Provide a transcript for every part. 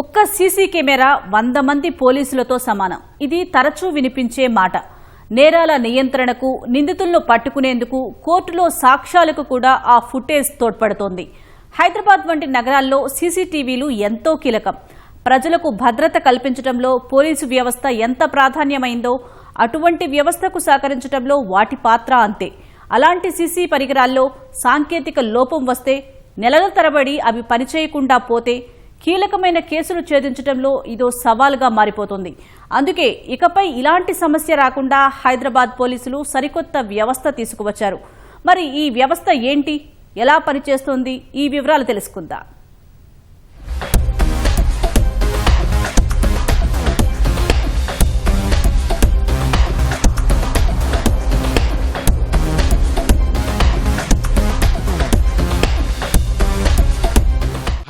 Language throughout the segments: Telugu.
ఒక్క సీసీ కెమెరా వంద మంది పోలీసులతో సమానం. ఇది తరచూ వినిపించే మాట. నేరాల నియంత్రణకు నిందితులను పట్టుకునేందుకు కోర్టులో సాక్ష్యాలకు కూడా ఆ ఫుటేజ్ తోడ్పడుతోంది. హైదరాబాద్ వంటి నగరాల్లో సీసీటీవీలు ఎంతో కీలకం. ప్రజలకు భద్రత కల్పించడంలో పోలీసు వ్యవస్థ ఎంత ప్రాధాన్యమైందో అటువంటి వ్యవస్థకు సహకరించడంలో వాటి పాత్ర అంతే. అలాంటి సీసీ పరికరాల్లో సాంకేతిక లోపం వస్తే నెలల తరబడి అవి పనిచేయకుండా పోతే కీలకమైన కేసులు ఛేదించడంలో ఇదో సవాల్గా మారిపోతుంది. అందుకే ఇకపై ఇలాంటి సమస్య రాకుండా హైదరాబాద్ పోలీసులు సరికొత్త వ్యవస్థ తీసుకువచ్చారు. మరి ఈ వ్యవస్థ ఏంటి? ఎలా పనిచేస్తోంది? ఈ వివరాలు తెలుసుకుందాం.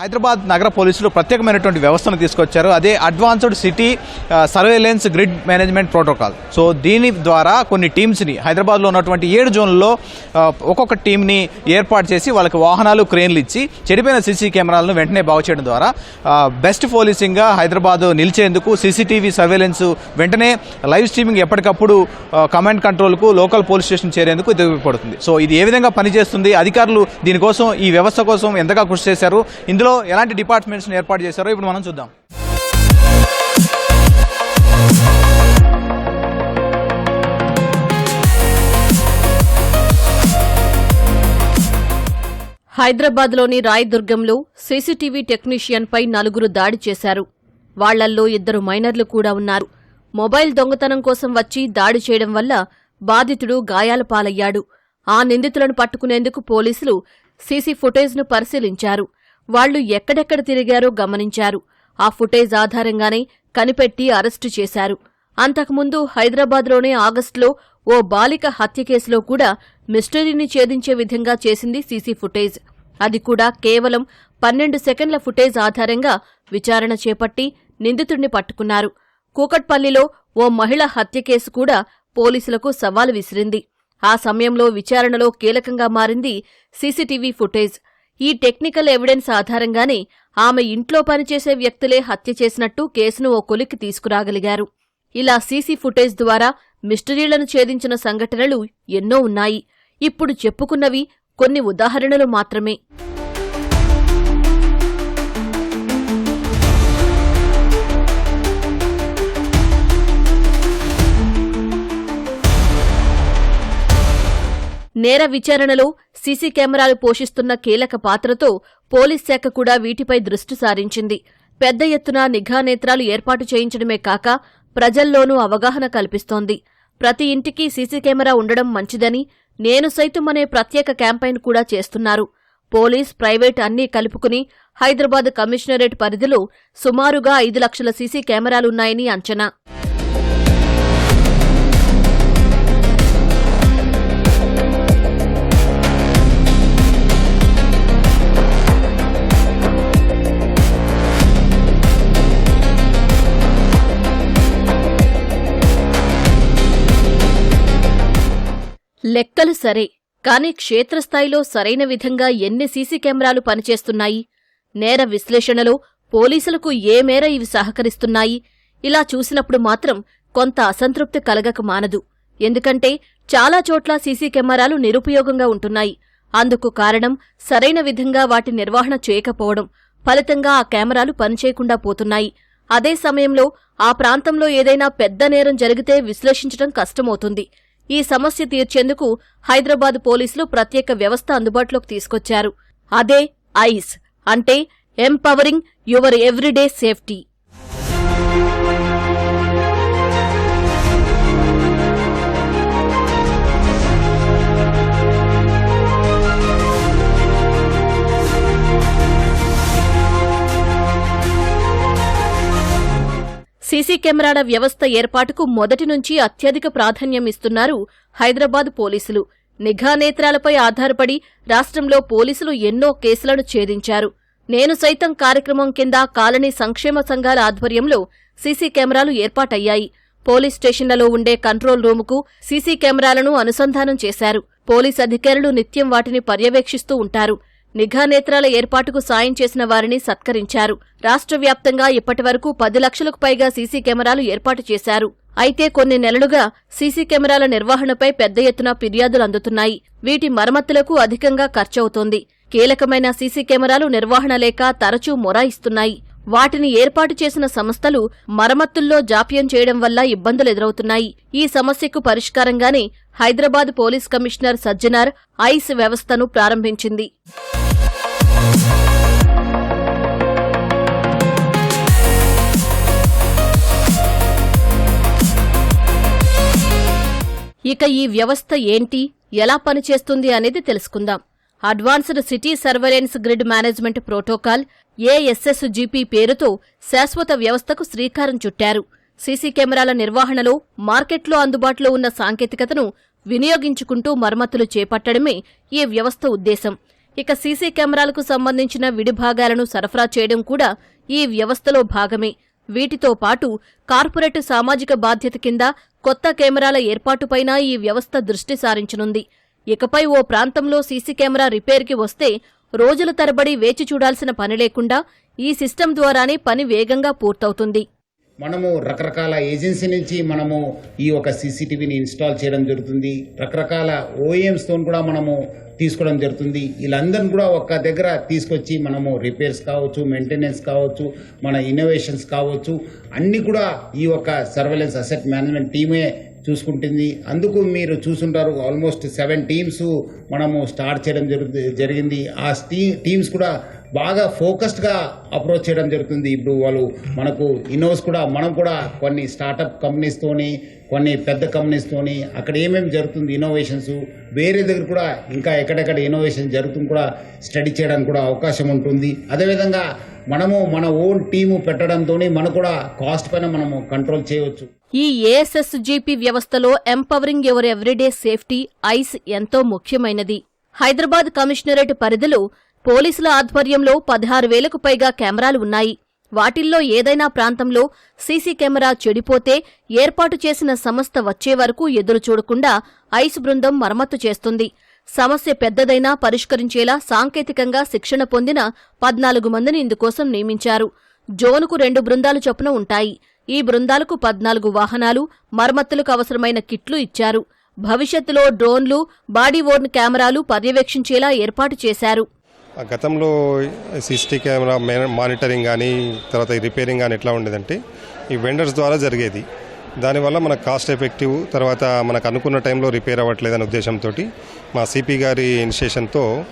హైదరాబాద్ నగర పోలీసులు ప్రత్యేకమైనటువంటి వ్యవస్థను తీసుకొచ్చారు. అదే advanced city surveillance grid management protocol. So దీని ద్వారా కొన్ని టీమ్స్ని హైదరాబాద్లో ఉన్నటువంటి ఏడు జోన్లలో ఒక్కొక్క టీంని ఏర్పాటు చేసి వాళ్ళకి వాహనాలు క్రేన్లు ఇచ్చి చెడిపోయిన సీసీ కెమెరాలను వెంటనే బాగు చేయడం ద్వారా బెస్ట్ పోలీసింగ్గా హైదరాబాద్ నిలిచేందుకు సీసీటీవీ సర్వేలెన్స్ వెంటనే లైవ్ స్ట్రీమింగ్ ఎప్పటికప్పుడు కమాండ్ కంట్రోల్కు లోకల్ పోలీస్ స్టేషన్ చేరేందుకు ఇది ఉపయోగపడుతుంది. సో ఇది ఏ విధంగా పనిచేస్తుంది? అధికారులు దీనికోసం ఈ వ్యవస్థ కోసం ఎంతగా కృషి చేశారు? ఇందులో ఎలాంటి డిపార్ట్మెంట్స్ని ఏర్పాటు చేశారో ఇప్పుడు మనం చూద్దాం. హైదరాబాద్లోని రాయదుర్గంలో సీసీటీవీ టెక్నీషియన్పై నలుగురు దాడి చేశారు. వాళ్ళల్లో ఇద్దరు మైనర్లు కూడా ఉన్నారు. మొబైల్ దొంగతనం కోసం వచ్చి దాడి చేయడం వల్ల బాధితుడు గాయాల పాలయ్యాడు. ఆ నిందితులను పట్టుకునేందుకు పోలీసులు సీసీ ఫుటేజ్ను పరిశీలించారు. వాళ్ళు ఎక్కడెక్కడ తిరిగారో గమనించారు. ఆ ఫుటేజ్ ఆధారంగానే కనిపెట్టి అరెస్టు చేశారు. అంతకుముందు హైదరాబాద్లోనే ఆగస్టులో ఓ బాలిక హత్య కేసులో కూడా మిస్టరీని ఛేదించే విధంగా చేసింది సీసీ ఫుటేజ్. అది కూడా కేవలం పన్నెండు సెకండ్ల ఫుటేజ్ ఆధారంగా విచారణ చేపట్టి నిందితుడిని పట్టుకున్నారు. కూకట్పల్లిలో ఓ మహిళ హత్య కేసు కూడా పోలీసులకు సవాలు విసిరింది. ఆ సమయంలో విచారణలో కీలకంగా మారింది సీసీటీవీ ఫుటేజ్. ఈ టెక్నికల్ ఎవిడెన్స్ ఆధారంగానే ఆమె ఇంట్లో పనిచేసే వ్యక్తులే హత్య చేసినట్టు కేసును ఓ కొలిక్కి తీసుకురాగలిగారు. ఇలా సీసీ ఫుటేజ్ ద్వారా మిస్టరీలను ఛేదించిన సంఘటనలు ఎన్నో ఉన్నాయి. ఇప్పుడు చెప్పుకున్నవి కొన్ని ఉదాహరణలు మాత్రమే. నేర విచారణలో సీసీ కెమెరాలు పోషిస్తున్న కీలక పాత్రతో పోలీస్ శాఖ కూడా వీటిపై దృష్టి సారించింది. పెద్ద ఎత్తున నిఘా నేత్రాలు ఏర్పాటు చేయించడమే కాక ప్రజల్లోనూ అవగాహన కల్పిస్తోంది. ప్రతి ఇంటికి సీసీ కెమెరా ఉండడం మంచిదని నేను సైతం అనే ప్రత్యేక క్యాంపెయిన్ కూడా చేస్తున్నారు. పోలీస్ ప్రైవేట్ అన్నీ కలుపుకుని హైదరాబాద్ కమిషనరేట్ పరిధిలో సుమారుగా ఐదు లక్షల సీసీ కెమెరాలున్నాయని అంచనా. లెక్కలు సరే కానీ క్షేత్రస్థాయిలో సరైన విధంగా ఎన్ని సీసీ కెమెరాలు పనిచేస్తున్నాయి? నేర విశ్లేషణలో పోలీసులకు ఏ మేర ఇవి సహకరిస్తున్నాయి? ఇలా చూసినప్పుడు మాత్రం కొంత అసంతృప్తి కలగక మానదు. ఎందుకంటే చాలా చోట్ల సీసీ కెమెరాలు నిరుపయోగంగా ఉంటున్నాయి. అందుకు కారణం సరైన విధంగా వాటి నిర్వహణ చేయకపోవడం. ఫలితంగా ఆ కెమెరాలు పనిచేయకుండా పోతున్నాయి. అదే సమయంలో ఆ ప్రాంతంలో ఏదైనా పెద్ద నేరం జరిగితే విశ్లేషించడం కష్టమవుతుంది. ఈ సమస్య తీర్చేందుకు హైదరాబాద్ పోలీసులు ప్రత్యేక వ్యవస్థ అందుబాటులోకి తీసుకొచ్చారు. అదే ఐస్ అంటే empowering your everyday safety. CC కెమెరాల వ్యవస్థ ఏర్పాటుకు మొదటి నుంచి అత్యధిక ప్రాధాన్యం ఇస్తున్నారు హైదరాబాద్ పోలీసులు. నిఘా నేత్రాలపై ఆధారపడి రాష్ట్రంలో పోలీసులు ఎన్నో కేసులను ఛేదించారు. నేను సైతం కార్యక్రమం కింద కాలనీ సంక్షేమ సంఘాల ఆధ్వర్యంలో సీసీ కెమెరాలు ఏర్పాటయ్యాయి. పోలీస్ స్టేషన్లలో ఉండే కంట్రోల్ రూముకు సీసీ కెమెరాలను అనుసంధానం చేశారు. పోలీస్ అధికారులు నిత్యం వాటిని పర్యవేక్షిస్తూ ఉంటారు. నిఘా నేత్రాల ఏర్పాటుకు సాయం చేసిన వారిని సత్కరించారు. రాష్ట్ర వ్యాప్తంగా ఇప్పటివరకు పది లక్షలకు పైగా సీసీ కెమెరాలు ఏర్పాటు చేశారు. అయితే కొన్ని నెలలుగా సీసీ కెమెరాల నిర్వహణపై పెద్ద ఎత్తున ఫిర్యాదులు అందుతున్నాయి. వీటి మరమ్మతులకు అధికంగా ఖర్చవుతోంది. కీలకమైన సీసీ కెమెరాలు నిర్వహణ లేక తరచూ మొరాయిస్తున్నాయి. వాటిని ఏర్పాటు చేసిన సంస్థలు మరమ్మతుల్లో జాప్యం చేయడం వల్ల ఇబ్బందులు ఎదురవుతున్నాయి. ఈ సమస్యకు పరిష్కారంగానే Hyderabad police commissioner Sajjanar EYES వ్యవస్థను ప్రారంభించింది. ఇక ఈ వ్యవస్థ ఏంటి? ఎలా పనిచేస్తుంది అనేది తెలుసుకుందాం. Advanced city surveillance grid management protocol ASSGP పేరుతో శాశ్వత వ్యవస్థకు శ్రీకారం చుట్టారు. సీసీ కెమెరాల నిర్వహణలో మార్కెట్లో అందుబాటులో ఉన్న సాంకేతికతను వినియోగించుకుంటూ మరమ్మతులు చేపట్టడమే ఈ వ్యవస్థ ఉద్దేశం. ఇక సీసీ కెమెరాలకు సంబంధించిన విడిభాగాలను సరఫరా చేయడం కూడా ఈ వ్యవస్థలో భాగమే. వీటితో పాటు కార్పొరేట్ సామాజిక బాధ్యత కింద కొత్త కెమెరాల ఏర్పాటుపైన ఈ వ్యవస్థ దృష్టి సారించనుంది. ఇకపై ఓ ప్రాంతంలో సీసీ కెమెరా రిపేర్కి వస్తే రోజుల తరబడి వేచి చూడాల్సిన పని లేకుండా ఈ సిస్టం ద్వారానే పని వేగంగా పూర్తవుతుంది. మనము రకరకాల ఏజెన్సీ నుంచి మనము ఈ యొక్క సీసీటీవీని ఇన్స్టాల్ చేయడం జరుగుతుంది. రకరకాల ఓఎమ్స్తో కూడా మనము తీసుకోవడం జరుగుతుంది. వీళ్ళందరిని కూడా ఒక్క దగ్గర తీసుకొచ్చి మనము రిపేర్స్ కావచ్చు మెయింటెనెన్స్ కావచ్చు మన ఇన్నోవేషన్స్ కావచ్చు అన్ని కూడా ఈ యొక్క సర్వేలెన్స్ అసెట్ మేనేజ్మెంట్ టీమే చూసుకుంటుంది. అందుకు మీరు చూసుంటారు ఆల్మోస్ట్ సెవెన్ టీమ్స్ మనము స్టార్ట్ చేయడం జరుగు జరిగింది. ఆ టీ టీమ్స్ కూడా బాగా ఫోకస్డ్గా అప్రోచ్ చేయడం జరుగుతుంది. ఇప్పుడు వాళ్ళు మనకు ఇన్నోవ్స్ కూడా మనం కూడా కొన్ని స్టార్టప్ కంపెనీస్తోని కొన్ని పెద్ద కంపెనీస్తోని అక్కడ ఏమేమి జరుగుతుంది ఇన్నోవేషన్స్ వేరే దగ్గర కూడా ఇంకా ఎక్కడెక్కడ ఇన్నోవేషన్ జరుగుతుంది కూడా స్టడీ చేయడానికి కూడా అవకాశం ఉంటుంది. అదేవిధంగా మనము మన ఓన్ టీము పెట్టడంతో మనకు కూడా కాస్ట్ పైన మనము కంట్రోల్ చేయవచ్చు. ఈ ఏఎస్ఎస్జీపీ వ్యవస్థలో empowering your everyday safety EYES ఎంతో ముఖ్యమైనది. హైదరాబాద్ కమిషనరేట్ పరిధిలో పోలీసుల ఆధ్వర్యంలో పదహారు వేలకు పైగా కెమెరాలు ఉన్నాయి. వాటిల్లో ఏదైనా ప్రాంతంలో సీసీ కెమెరా చెడిపోతే ఏర్పాటు చేసిన సంస్థ వచ్చే వరకు ఎదురు చూడకుండా ఐస్ బృందం మరమ్మతు చేస్తుంది. సమస్య పెద్దదైనా పరిష్కరించేలా సాంకేతికంగా శిక్షణ పొందిన పద్నాలుగు మందిని ఇందుకోసం నియమించారు. జోనుకు రెండు బృందాలు చొప్పున ఉంటాయి. ఈ బృందాలకు పద్నాలుగు వాహనాలు మరమ్మతులకు అవసరమైన కిట్లు ఇచ్చారు. భవిష్యత్తులో డ్రోన్లు బాడీ ఓర్న్ కెమెరాలు పర్యవేక్షించేలా ఏర్పాటు చేశారు. గతంలో సీసీటీ కెమెరా మానిటరింగ్ కానీ తర్వాత రిపేరింగ్ కానీ ఎట్లా ఉండేదంటే ఈ వెండర్స్ ద్వారా జరిగేది. దానివల్ల మనకు కాస్ట్ ఎఫెక్టివ్ తర్వాత మనకు అనుకున్న టైంలో రిపేర్ అవ్వట్లేదనే ఉద్దేశంతో మా సిపి గారి ఇనిషియేషన్తో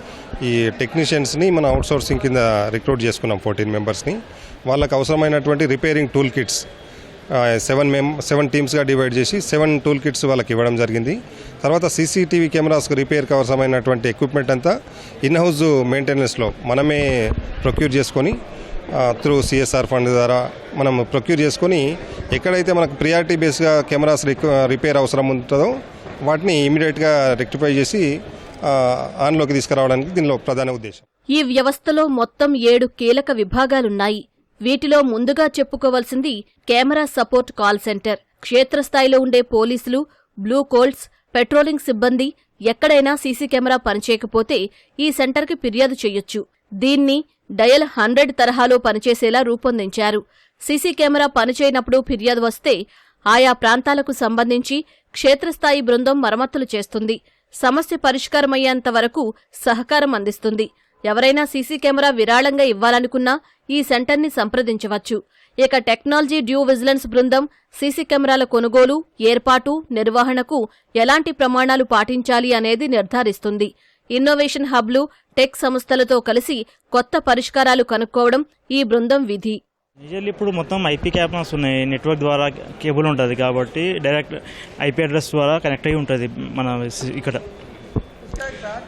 ఈ టెక్నీషియన్స్ని మనం అవుట్సోర్సింగ్ కింద రిక్రూట్ చేసుకున్నాం ఫోర్టీన్ మెంబర్స్ని. వాళ్ళకు అవసరమైనటువంటి రిపేరింగ్ టూల్ కిట్స్ సెవెన్ మేమ్ సెవెన్ టీమ్స్గా డివైడ్ చేసి సెవెన్ టూల్ కిట్స్ వాళ్ళకి ఇవ్వడం జరిగింది. తర్వాత సీసీటీవీ కెమెరాస్కి రిపేర్కి అవసరమైనటువంటి ఎక్విప్మెంట్ అంతా ఇన్హౌస్ మెయింటెనెన్స్లో మనమే ప్రొక్యూర్ చేసుకొని త్రూ సిఎస్ఆర్ ఫండ్ ద్వారా మనం ప్రొక్యూర్ చేసుకొని ఎక్కడైతే మనకు ప్రియారిటీ బేస్గా కెమెరాస్ రిపేర్ అవసరం ఉంటుందో వాటిని ఇమీడియట్గా రెక్టిఫై చేసి ఆన్లోకి తీసుకురావడానికి దీనిలో ప్రధాన ఉద్దేశం. ఈ వ్యవస్థలో మొత్తం ఏడు కీలక విభాగాలున్నాయి. వీటిలో ముందుగా చెప్పుకోవలసింది కెమెరా సపోర్ట్ కాల్ సెంటర్. క్షేత్రస్థాయిలో ఉండే పోలీసులు బ్లూ కోల్డ్స్ పెట్రోలింగ్ సిబ్బంది ఎక్కడైనా సీసీ కెమెరా పనిచేయకపోతే ఈ సెంటర్కి ఫిర్యాదు చేయొచ్చు. దీన్ని డయల్ హండ్రెడ్ తరహాలో పనిచేసేలా రూపొందించారు. సీసీ కెమెరా పనిచేయనప్పుడు ఫిర్యాదు వస్తే ఆయా ప్రాంతాలకు సంబంధించి క్షేత్రస్థాయి బృందం మరమ్మతులు చేస్తుంది. సమస్య పరిష్కారమయ్యేంత వరకు సహకారం అందిస్తుంది. ఎవరైనా సీసీ కెమెరా విరాళంగా ఇవ్వాలనుకున్నా ఈ సెంటర్ని సంప్రదించవచ్చు. ఇక టెక్నాలజీ డ్యూ విజిలెన్స్ బృందం సీసీ కెమెరాల కొనుగోలు ఏర్పాటు నిర్వహణకు ఎలాంటి ప్రమాణాలు పాటించాలి అనేది నిర్ధారిస్తుంది. ఇన్నోవేషన్ హబ్లు టెక్ సంస్థలతో కలిసి కొత్త పరిష్కారాలు కనుక్కోవడం ఈ బృందం విధి. మేజర్లీ ఇప్పుడు మొత్తం ఐపీ క్యాప్స్ ఉన్నాయి. నెట్వర్క్ ద్వారా కేబుల్ ఉంటుంది కాబట్టి డైరెక్ట్ ఐపీ అడ్రస్ ద్వారా కనెక్ట్ అయి ఉంటుంది మన ఇక్కడ.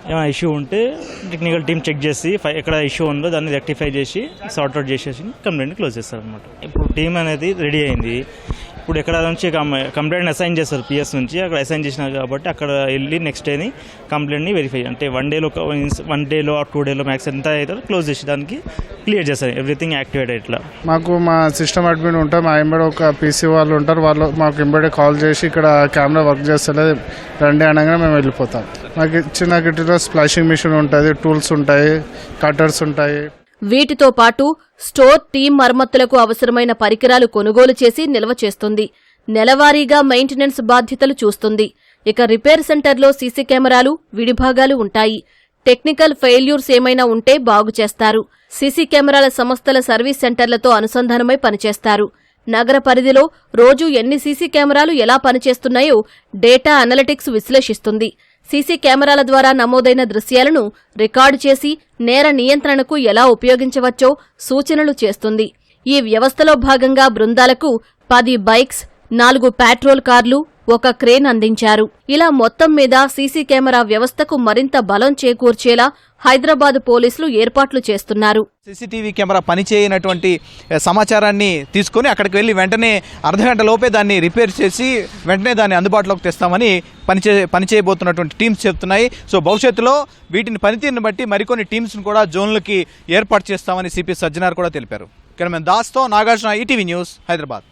ఏమైనా ఇష్యూ ఉంటే టెక్నికల్ టీమ్ చెక్ చేసి ఫై- ఎక్కడ ఇష్యూ ఉందో దాన్ని రెక్టిఫై చేసి సార్ట్ అవుట్ చేసేసి కంప్లైంట్ క్లోజ్ చేస్తారు అనమాట ఇప్పుడు టీం అనేది రెడీ అయింది. ఇప్పుడు ఎక్కడ నుంచి కంప్లైంట్ అసైన్ చేస్తారు పిఎస్ నుంచి అక్కడ అసైన్ చేసినారు కాబట్టి అక్కడ వెళ్ళి నెక్స్ట్ డేని కంప్లైంట్ని వెరిఫై అంటే వన్ డేలో వన్ డేలో టూ డేలో మ్యాక్స్ ఎంత అవుతుందో క్లోజ్ చేసి దానికి క్లియర్ చేస్తారు. ఎవ్రీథింగ్ యాక్టివేట్ ఇట్లా. మాకు మా సిస్టమ్ అడ్మిన్ ఉంటారు. మా ఎంబడి ఒక పీసీ వాళ్ళు ఉంటారు. వాళ్ళు మాకు ఎంబడే కాల్ చేసి ఇక్కడ కెమెరా వర్క్ చేస్తలేదు. రండి అనగానే మేము వెళ్ళిపోతాం. మాకు చిన్న గిట్టిలో స్ప్లాషింగ్ మిషన్ ఉంటుంది టూల్స్ ఉంటాయి కటర్స్ ఉంటాయి. వీటితో పాటు స్టోర్ టీమ్ మరమ్మతులకు అవసరమైన పరికరాలు కొనుగోలు చేసి నిల్వ చేస్తుంది. నెలవారీగా మెయింటెనెన్స్ బాధ్యతలు చూస్తుంది. ఇక రిపేర్ సెంటర్లో సీసీ కెమెరాలు విడిభాగాలు ఉంటాయి. టెక్నికల్ ఫెయిల్యూర్స్ ఏమైనా ఉంటే బాగు చేస్తారు. సీసీ కెమెరాల సంస్థల సర్వీస్ సెంటర్లతో అనుసంధానమై పనిచేస్తారు. నగర పరిధిలో రోజు ఎన్ని సీసీ కెమెరాలు ఎలా పనిచేస్తున్నాయో డేటా అనలిటిక్స్ విశ్లేషిస్తుంది. సీసీ కెమెరాల ద్వారా నమోదైన దృశ్యాలను రికార్డు చేసి నేర నియంత్రణకు ఎలా ఉపయోగించవచ్చో సూచనలు చేస్తుంది. ఈ వ్యవస్థలో భాగంగా బృందాలకు పది బైక్స్ నాలుగు పాట్రోల్ కార్లు ఒక క్రేన్ అందించారు. ఇలా మొత్తం మీద సీసీ కెమెరా వ్యవస్థకు మరింత బలం చేకూర్చేలా హైదరాబాద్ పోలీసులు ఏర్పాట్లు చేస్తున్నారు. సీసీటీవీ కెమెరా పనిచేయనటువంటి సమాచారాన్ని తీసుకొని అక్కడికి వెళ్ళి వెంటనే అర్ధగంట లోపే దాన్ని రిపేర్ చేసి వెంటనే దాన్ని అందుబాటులోకి తెస్తామని పనిచే పనిచేయబోతున్నటువంటి టీమ్స్ చెప్తున్నాయి. సో భవిష్యత్తులో వీటిని పనితీరుని బట్టి మరికొన్ని టీమ్స్ను కూడా జోన్లకి ఏర్పాటు చేస్తామని సిపి సజ్జనార్ కూడా తెలిపారు. ఇక్కడ మేము దాస్తో నాగార్జున ఈటీవీ న్యూస్ హైదరాబాద్.